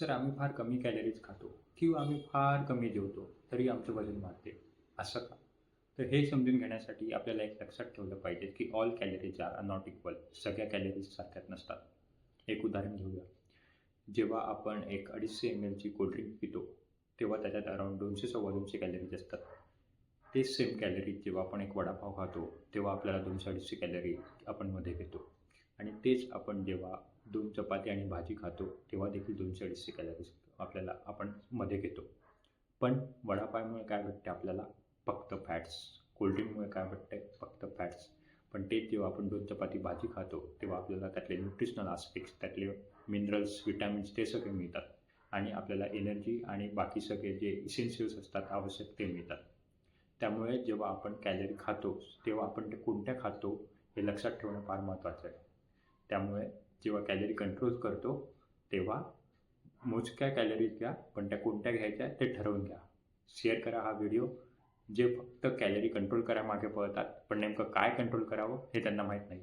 Sir आम्ही फार कमी कॅलरीज खातो किंवा आम्ही फार कमी जेवतो तरी आमचं वजन वाढते. असं का? तर हे समजून घेण्यासाठी आपल्याला एक लक्षात ठेवलं पाहिजे की all calories are not equal सगळ्या कॅलरीज सारख्याच नसतात. एक उदाहरण घेऊया. जेव्हा आपण एक अडीचशे एम एलची कोल्ड्रिंक पितो तेव्हा त्याच्यात अराऊंड दोनशे सव्वा दोनशे कॅलरीज असतात. तेच सेम कॅलरीज जेव्हा आपण एक वडापाव खातो तेव्हा आपल्याला दोनशे अडीचशे कॅलरी आपण मध्ये घेतो. आणि तेच आपण जेव्हा दोन चपाती आणि भाजी खातो तेव्हा देखील दोनशे अडीचशे कॅलरीज आपल्याला आपण मध्ये घेतो. पण वडापावमुळे काय भेटते आपल्याला? फक्त फॅट्स कोल्ड्रिंकमुळे काय भेटते? फक्त फॅट्स पण ते जेव्हा आपण दोन चपाती भाजी खातो तेव्हा आपल्याला त्यातले न्यूट्रिशनल आस्पेक्ट्स त्यातले मिनरल्स विटॅमिन्स ते सगळे मिळतात. आणि आपल्याला एनर्जी आणि बाकी सगळे जे इसेन्शियल्स असतात आवश्यक ते मिळतात. त्यामुळे जेव्हा आपण कॅलरी खातो तेव्हा आपण ते कोणत्या खातो हे लक्षात ठेवणं फार महत्त्वाचं आहे. त्यामुळे जेव्हा कॅलरी कंट्रोल करतो तेव्हा मोजक्या कॅलरीज घ्या पण त्या कोणत्या घ्यायच्या ते ठरवून घ्या. शेअर करा हा व्हिडिओ जे फक्त कॅलरी कंट्रोल करामागे पळतात पण नेमकं काय कंट्रोल करावं हे त्यांना माहीत नाही.